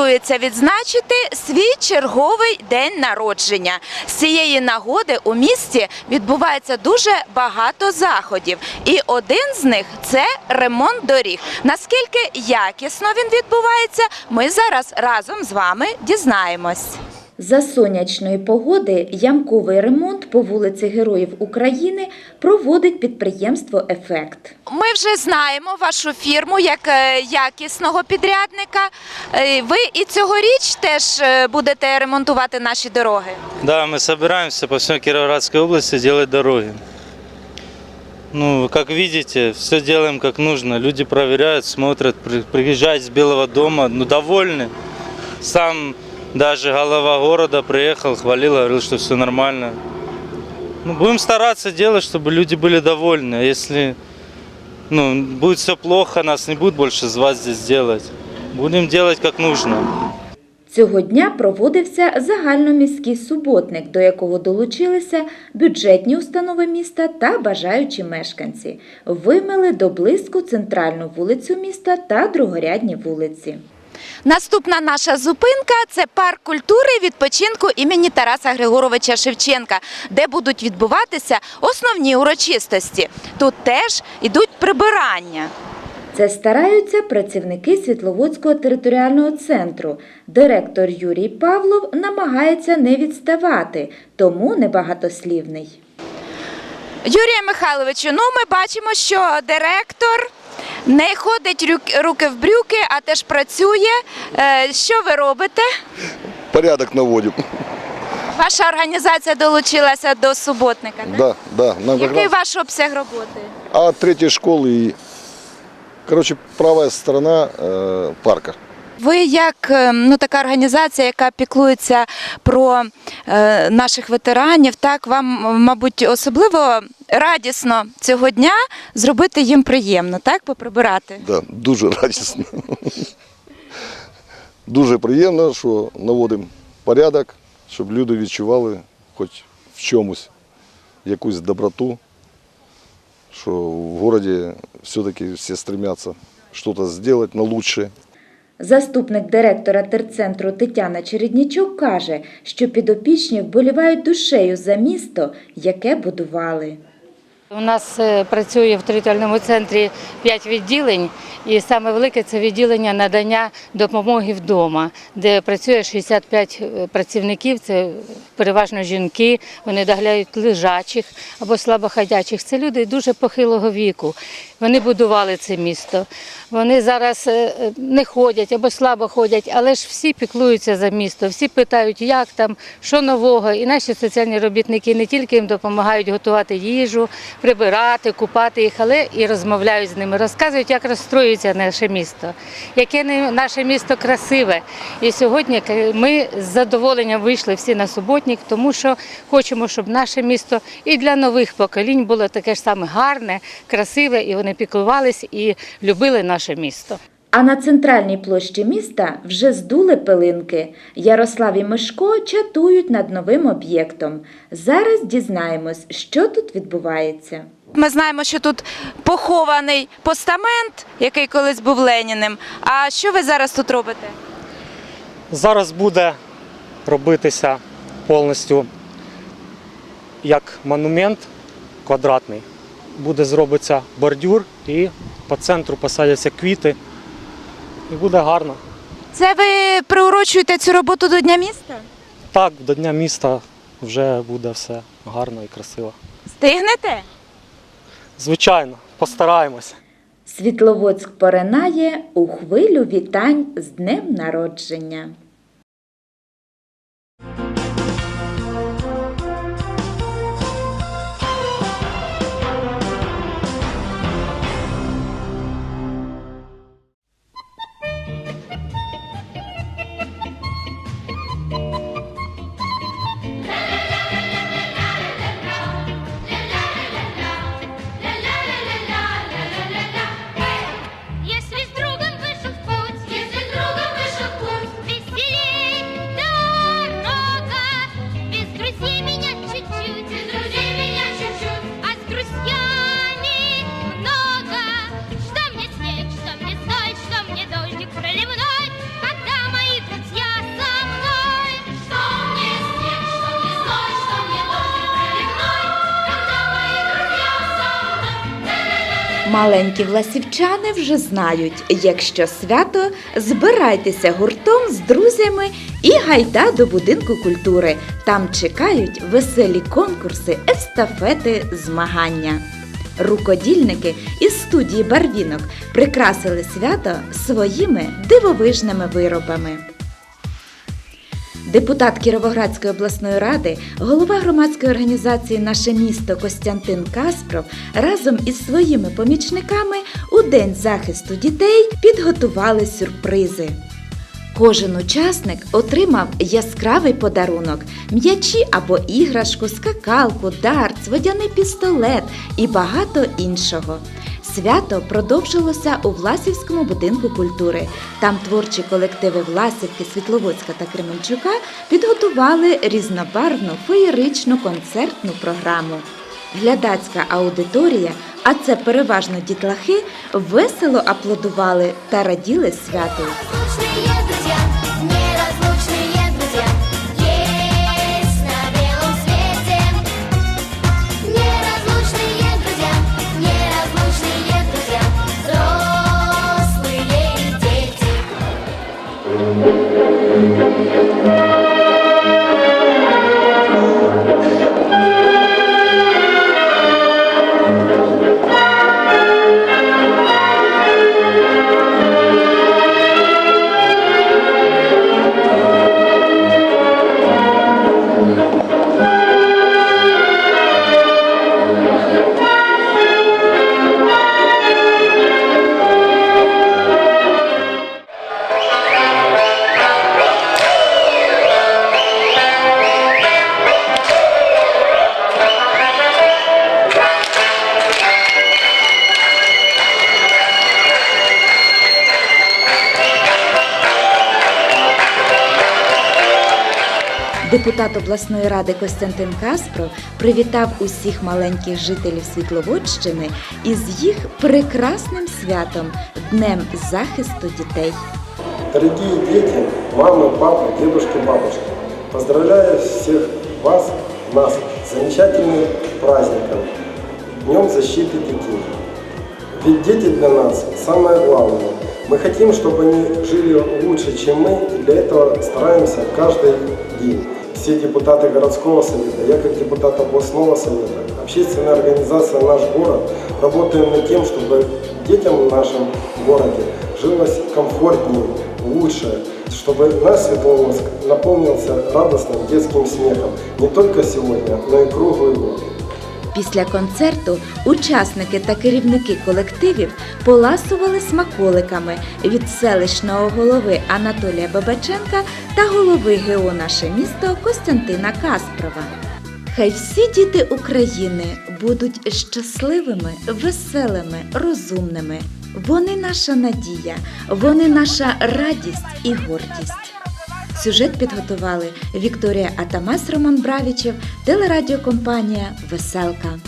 Готується відзначити свій черговий день народження. З цієї нагоди у місті відбувається дуже багато заходів, і один з них це ремонт доріг. Наскільки якісно він відбувається, ми зараз разом з вами дізнаємось. За сонячної погоди ямковий ремонт по вулиці Героїв України проводить підприємство Ефект. Ми вже знаємо вашу фірму як е, якісного підрядника. Е, Ви і цьогоріч теж е, будете ремонтувати наші дороги. Да, мы собираемся по всей Кировоградской области делать дороги. Ну, как видите, все делаем как нужно. Люди проверяют, смотрят, при- приезжают с Белого дома, ну, довольны. Сам даже голова города приехал, хвалил, говорил, что все нормально. Ну, будем стараться делать, чтобы люди были довольны. А если ну, будет все плохо, нас не будут больше звать здесь делать. Будем делать как нужно. Цього дня проводився загальноміський суботник, до якого долучилися бюджетні установи міста та бажаючі мешканці. Вимили до блиску центральну вулицю міста та другорядні вулиці. Наступна наша зупинка це парк культури відпочинку імені Тараса Григоровича Шевченка, де будуть відбуватися основні урочистості. Тут теж ідуть прибирання. Це стараються працівники Світловодського територіального центру. Директор Юрій Павлов намагається не відставати, тому небагатослівний. Юрія Михайловичу, ну ми бачимо, що директор не ходить руки в брюки, а теж працює. Е, Що ви робите? порядок наводимо. Ваша організація долучилася до суботника. Так? Да, да. Нам Який якраз... ваш обсяг роботи? А третьей школи, коротше, права сторона э, парка. Ви як е, ну, така організація, яка піклується про е, наших ветеранів, так вам, мабуть, особливо радісно цього дня зробити їм приємно, так, поприбирати. Да, дуже радісно. Дуже приємно, що наводимо порядок, щоб люди відчували хоч в чомусь якусь доброту, що в місті все-таки всі стремятся щось зробити на лучше. Заступник директора терцентру Тетяна Череднічук каже, що підопічні вболівають душею за місто, яке будували. У нас е, працює в територіальному центрі 5 відділень, і саме велике це відділення надання допомоги вдома, де працює 65 е, працівників. Це переважно жінки. Вони доглядають лежачих або слабоходячих. Це люди дуже похилого віку. Вони будували це місто. Вони зараз е, не ходять або слабо ходять, але ж всі піклуються за місто, всі питають, як там, що нового. І наші соціальні робітники не тільки їм допомагають готувати їжу, прибирати, купати їх, але і розмовляють з ними, розказують, як розстроюється наше місто, яке наше місто красиве. І сьогодні ми з задоволенням вийшли всі на суботник, тому що хочемо, щоб наше місто і для нових поколінь було таке ж саме гарне, красиве, і вони піклувалися і любили наше місто. А на центральній площі міста вже здули пилинки. Ярослав і Мишко чатують над новим об'єктом. Зараз дізнаємось, що тут відбувається. Ми знаємо, що тут похований постамент, який колись був Леніним. А що ви зараз тут робите? Зараз буде робитися повністю як монумент квадратний. Буде зробиться бордюр і по центру посадяться квіти. І буде гарно. Це ви приурочуєте цю роботу до Дня міста? Так, до Дня міста вже буде все гарно і красиво. Стигнете? Звичайно, постараємося. Світловодськ поринає у хвилю вітань з днем народження. Маленькі власівчани вже знають, якщо свято, збирайтеся гуртом з друзями і гайда до будинку культури. Там чекають веселі конкурси, естафети, змагання. Рукодільники із студії Барвінок прикрасили свято своїми дивовижними виробами. Депутат Кіровоградської обласної ради, голова громадської організації Наше місто Костянтин Каспров разом із своїми помічниками у День захисту дітей підготували сюрпризи. Кожен учасник отримав яскравий подарунок: м'ячі або іграшку, скакалку, дартс, водяний пістолет і багато іншого. Свято продовжилося у Власівському будинку культури. Там творчі колективи Власівки, Світловодська та Кременчука підготували різнобарвну феєричну концертну програму. Глядацька аудиторія, а це переважно дітлахи, весело аплодували та раділи святу. Депутат обласної ради Костянтин Каспров привітав усіх маленьких жителів Світловодщини із їх прекрасним святом Днем захисту дітей. Дорогие дети, мамы, папы, дедушки, бабушки, поздравляю всех вас, нас, с замечательным праздником, Днем защиты детей. Ведь дети для нас самое главное. Мы хотим, чтобы они жили лучше, чем мы, и для этого стараемся каждый день. Все депутаты городского совета, я как депутат областного совета, общественная организация «Наш город» работаем над тем, чтобы детям в нашем городе жилось комфортнее, лучше, чтобы наш Светловодск наполнился радостным детским смехом не только сегодня, но и круглый год. Після концерту учасники та керівники колективів поласували смаколиками від селищного голови Анатолія Бабаченка та голови ГО «Наше місто» Костянтина Каспрова. Хай всі діти України будуть щасливими, веселими, розумними. Вони наша надія, вони наша радість і гордість. Сюжет підготували Вікторія Атамас, Роман Бравічев, телерадіокомпанія Веселка.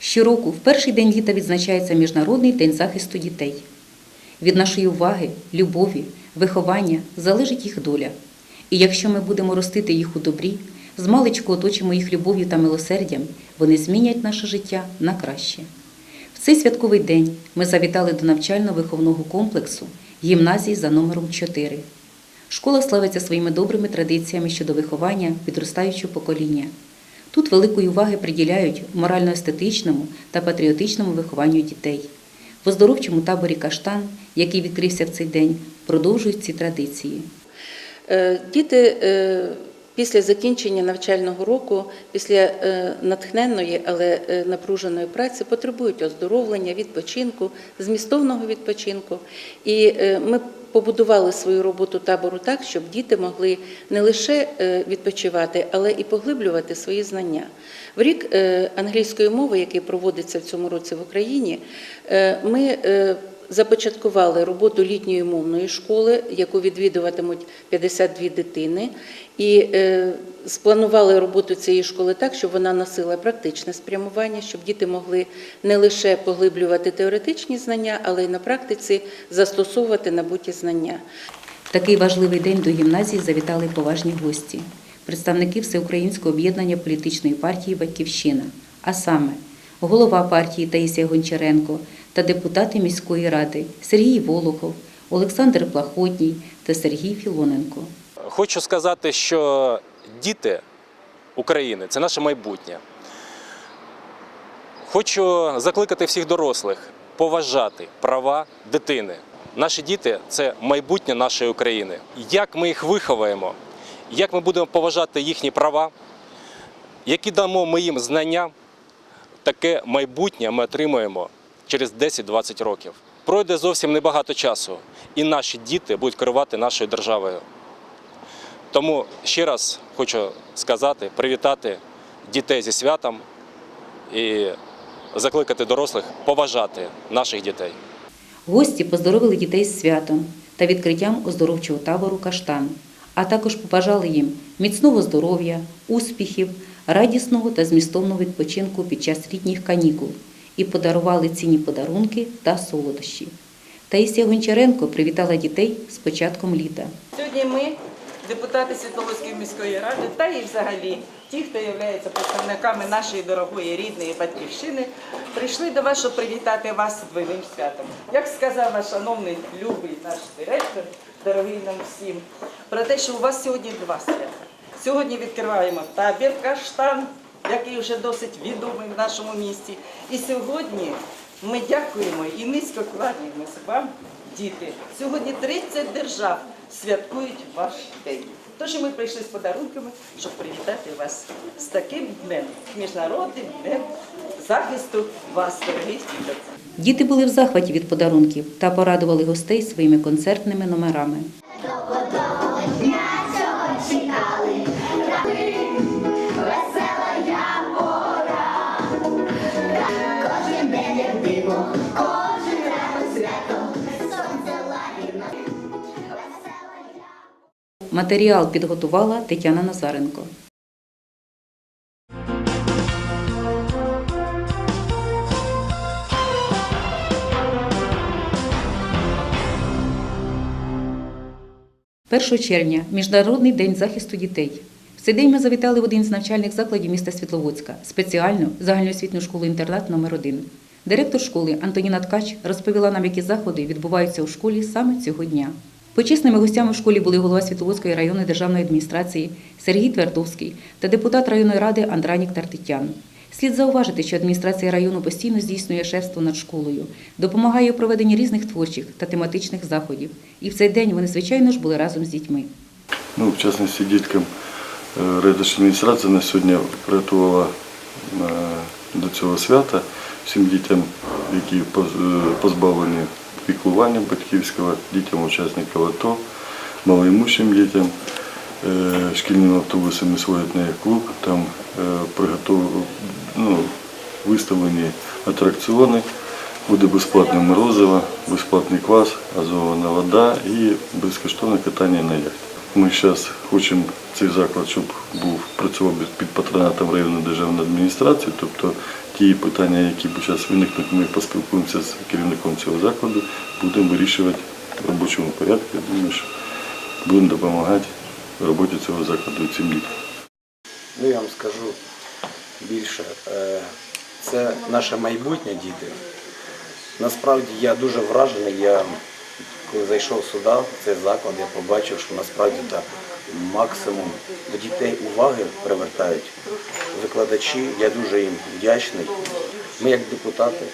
Щороку, в перший день літа відзначається Міжнародний день захисту дітей. Від нашої уваги, любові, виховання залежить їх доля. І якщо ми будемо ростити їх у добрі, змалечку оточимо їх любов'ю та милосердям, вони змінять наше життя на краще. В цей святковий день ми завітали до навчально-виховного комплексу гімназії за номером 4. Школа славиться своїми добрими традиціями щодо виховання підростаючого покоління. Тут великої уваги приділяють морально-естетичному та патріотичному вихованню дітей. В оздоровчому таборі Каштан, який відкрився в цей день, продовжують ці традиції. Е, Діти е, після закінчення навчального року, після е, натхненної, але напруженої праці потребують оздоровлення, відпочинку, змістовного відпочинку. І ми побудували свою роботу табору так, щоб діти могли не лише відпочивати, але і поглиблювати свої знання. В рік англійської мови, який проводиться в цьому році в Україні, ми започаткували роботу літньої мовної школи, яку відвідуватимуть 52 дитини, і е, спланували роботу цієї школи так, щоб вона носила практичне спрямування, щоб діти могли не лише поглиблювати теоретичні знання, але й на практиці застосовувати набуті знання. Такий важливий день до гімназії завітали поважні гості, представники Всеукраїнського об'єднання політичної партії Батьківщина, а саме голова партії Таїсія Гончаренко та депутати міської ради Сергій Волохов, Олександр Плахотній та Сергій Філоненко. Хочу сказати, що діти України це наше майбутнє. Хочу закликати всіх дорослих поважати права дитини. Наші діти це майбутнє нашої України. Як ми їх виховаємо, як ми будемо поважати їхні права, які дамо ми їм знання, таке майбутнє ми отримаємо через 10-20 років. Пройде зовсім небагато часу, і наші діти будуть керувати нашою державою. Тому ще раз хочу сказати, привітати дітей зі святом і закликати дорослих поважати наших дітей. Гості поздоровили дітей з святом та відкриттям оздоровчого табору Каштан, а також побажали їм міцного здоров'я, успіхів, радісного та змістовного відпочинку під час літніх канікул і подарували цінні подарунки та солодощі. Таїсія Гончаренко привітала дітей з початком літа. Сьогодні ми, депутати Світловодської міської ради, та і взагалі ті, хто є представниками нашої дорогої рідної батьківщини, прийшли до вас, щоб привітати вас з двойним святом. Як сказав наш шановний любий наш директор, дорогий нам всім, про те, що у вас сьогодні два свята. Сьогодні відкриваємо табір Каштан, який вже досить відомий в нашому місті. І сьогодні ми дякуємо і низько кланяємося вам, діти. Сьогодні 30 держав святкують ваш день. Тож ми прийшли з подарунками, щоб привітати вас з таким днем, міжнародним днем захисту вас, дорогі діти. Діти були в захваті від подарунків та порадували гостей своїми концертними номерами. Матеріал підготувала Тетяна Назаренко. Першого червня Міжнародний день захисту дітей. В цей день ми завітали в один з навчальних закладів міста Світловодська, спеціальну загальноосвітню школу-інтернат номер 1 Директор школи Антоніна Ткач розповіла нам, які заходи відбуваються у школі саме цього дня. Почесними гостями в школі були голова Світловодської районної державної адміністрації Сергій Твердовський та депутат районної ради Андранік Тартитян. Слід зауважити, що адміністрація району постійно здійснює шефство над школою, допомагає у проведенні різних творчих та тематичних заходів. І в цей день вони, звичайно ж, були разом з дітьми. Ну, в частності діткам е, райдержадміністрація на сьогодні приготувала е, до цього свята всім дітям, які е, позбавлені піклування батьківського, дітям учасників АТО, малоімущим дітям, е, шкільними автобусами сводять на їх клуб, там е, ну, виставлені атракціони, буде безплатне морозиво, безплатний квас, газована вода і безкоштовне катання на яхті. Ми зараз хочемо цей заклад, щоб був працював під патронатом районної державної адміністрації, тобто ті питання, які зараз виникнуть, ми поспілкуємося з керівником цього закладу, будемо вирішувати в робочому порядку. Я думаю, що будемо допомагати роботі цього закладу цим дітям. Ну, я вам скажу більше. Е, Це наше майбутнє діти. Насправді я дуже вражений. Я коли зайшов сюди, в цей заклад, я побачив, що насправді так максимум до дітей уваги привертають викладачі. Я дуже їм вдячний. Ми, як депутати,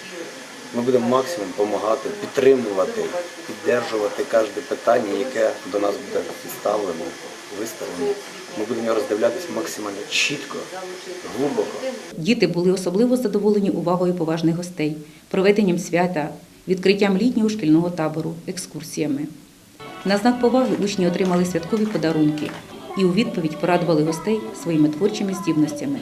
ми будемо максимум допомагати, підтримувати, піддержувати кожне питання, яке до нас буде ставлено, виставлено. Ми будемо роздивлятися максимально чітко, глибоко. Діти були особливо задоволені увагою поважних гостей, проведенням свята, відкриттям літнього шкільного табору, екскурсіями. На знак поваги учні отримали святкові подарунки і у відповідь порадували гостей своїми творчими здібностями.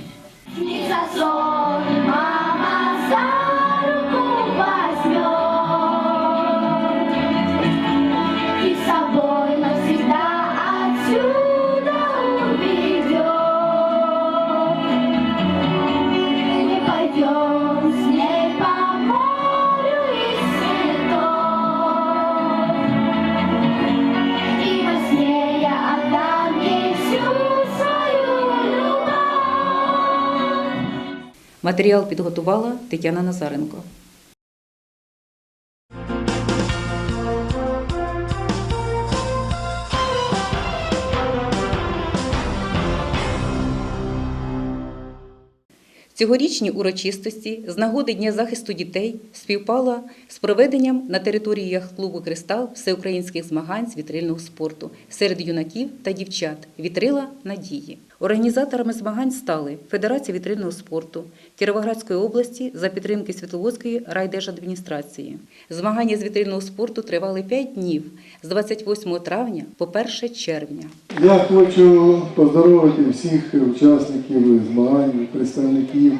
Матеріал підготувала Тетяна Назаренко. Цьогорічні урочистості з нагоди Дня захисту дітей співпала з проведенням на території яхт-клубу Кристал всеукраїнських змагань з вітрильного спорту серед юнаків та дівчат Вітрила надії. Організаторами змагань стали Федерація вітрильного спорту Кіровоградської області за підтримки Світловодської райдержадміністрації. Змагання з вітрильного спорту тривали 5 днів з 28 травня по 1 червня. Я хочу поздоровити всіх учасників змагань, представників,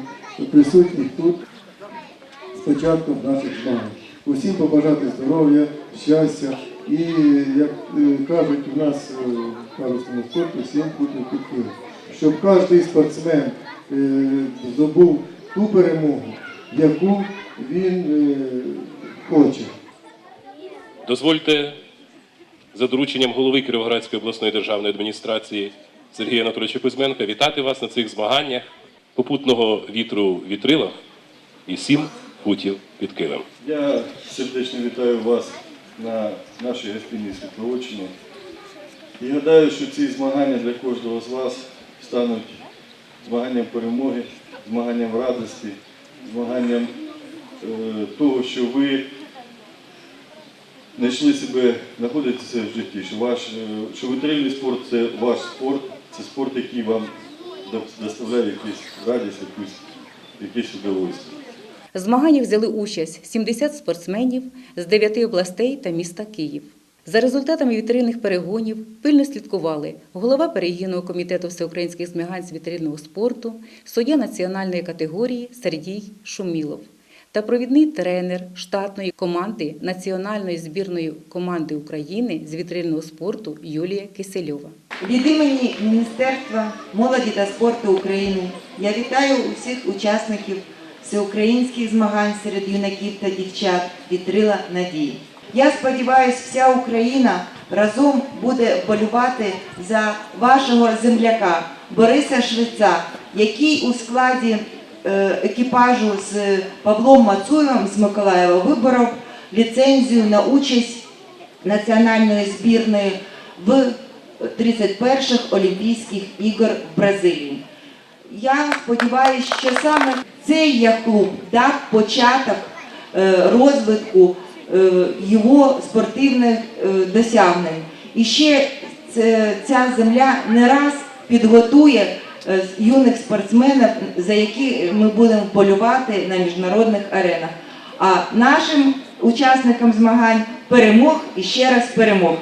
присутніх тут з початком наших змагань. Усім побажати здоров'я, щастя і, як е, кажуть у нас е, в парусному спорту, всім путних підхилів. Щоб кожен спортсмен е, здобув ту перемогу, яку він е, хоче. Дозвольте за дорученням голови Кіровоградської обласної державної адміністрації Сергія Анатолійовича Кузьменка вітати вас на цих змаганнях попутного вітру в вітрилах і сім футів під килим. Я сердечно вітаю вас на нашій гостинній Світловодщині. І гадаю, що ці змагання для кожного з вас стануть змаганням перемоги, змаганням радості, змаганням е, того, що ви знайшли себе, знаходитеся в житті, що, ваш, е, що витрильний спорт це ваш спорт, це спорт, який вам доставляє якусь радість, якусь, якесь удовольствие. В змаганнях взяли участь 70 спортсменів з 9 областей та міста Київ. За результатами вітрильних перегонів пильно слідкували голова перегінного комітету всеукраїнських змагань з вітрильного спорту, суддя національної категорії Сергій Шумілов та провідний тренер штатної команди Національної збірної команди України з вітрильного спорту Юлія Кисельова. Від імені Міністерства молоді та спорту України я вітаю усіх учасників всеукраїнських змагань серед юнаків та дівчат Вітрила Надії. Я сподіваюся, вся Україна разом буде болювати за вашого земляка Бориса Швеця, який у складі екіпажу з Павлом Мацуєвим з Миколаєва виборов ліцензію на участь національної збірної в 31-х Олімпійських ігор в Бразилії. Я сподіваюся, що саме цей яхт-клуб дав початок е, розвитку е, його спортивних е, досягнень. І ще ця земля не раз підготує е, юних спортсменів, за які ми будемо полювати на міжнародних аренах. А нашим учасникам змагань перемог і ще раз перемог.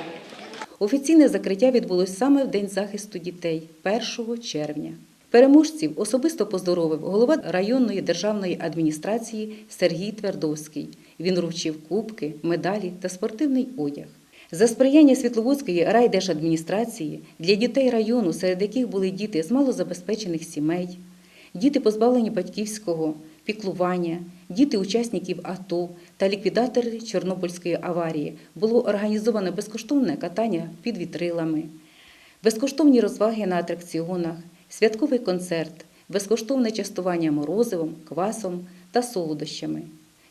Офіційне закриття відбулось саме в День захисту дітей 1 червня. Переможців особисто поздоровив голова районної державної адміністрації Сергій Твердовський. Він вручив кубки, медалі та спортивний одяг. За сприяння Світловодської райдержадміністрації для дітей району, серед яких були діти з малозабезпечених сімей, діти позбавлені батьківського піклування, діти учасників АТО та ліквідатори Чорнобильської аварії, було організовано безкоштовне катання під вітрилами, безкоштовні розваги на атракціонах, святковий концерт, безкоштовне частування морозивом, квасом та солодощами.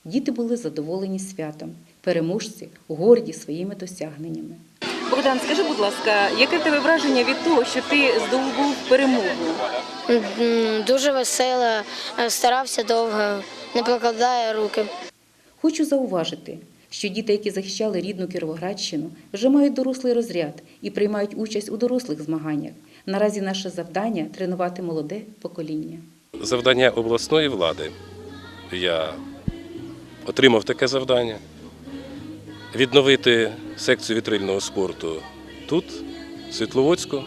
Діти були задоволені святом, переможці горді своїми досягненнями. Богдан, скажи, будь ласка, яке в тебе враження від того, що ти здобув перемогу? Дуже весела, е, старався довго, не покладає руки. Хочу зауважити, що діти, які захищали рідну Кіровоградщину, вже мають дорослий розряд і приймають участь у дорослих змаганнях. Наразі наше завдання тренувати молоде покоління. Завдання обласної влади. Я отримав таке завдання відновити секцію вітрильного спорту тут, в Світловодську.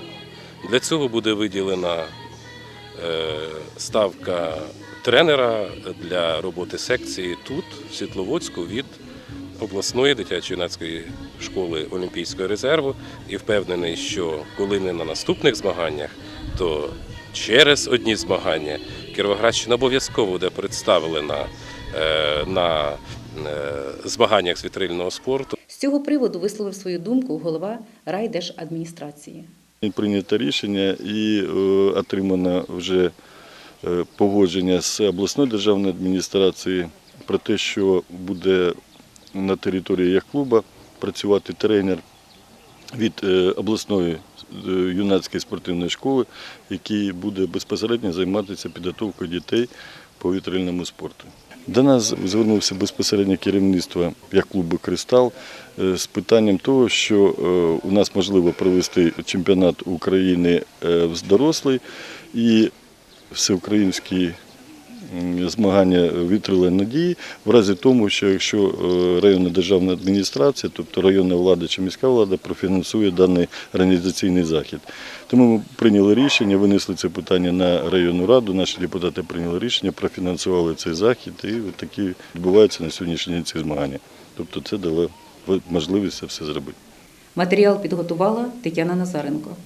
Для цього буде виділена е, ставка тренера для роботи секції тут, в Світловодську, від обласної дитячо-юнацької школи Олімпійського резерву. І впевнений, що коли не на наступних змаганнях, то через одні змагання Кіровоградщина обов'язково буде представлена е, на змаганнях з вітрильного спорту. З цього приводу висловив свою думку голова райдержадміністрації. Прийнято рішення і е, отримано вже е, погодження з обласною державною адміністрацією про те, що буде на території яхт-клуба працювати тренер від е, обласної е, юнацької спортивної школи, який буде безпосередньо займатися підготовкою дітей по вітрильному спорту. До нас звернувся безпосередньо керівництво як клубу Кристал е, з питанням того, що е, у нас можливо провести чемпіонат України в з дорослий і всеукраїнський змагання вітрила надії в разі тому, що якщо е, районна державна адміністрація, тобто районна влада чи міська влада профінансує даний організаційний захід. Тому ми прийняли рішення, винесли це питання на районну раду. Наші депутати прийняли рішення, профінансували цей захід, і такі відбуваються на сьогоднішній день ці змагання. Тобто це дало можливість це все зробити. Матеріал підготувала Тетяна Назаренко.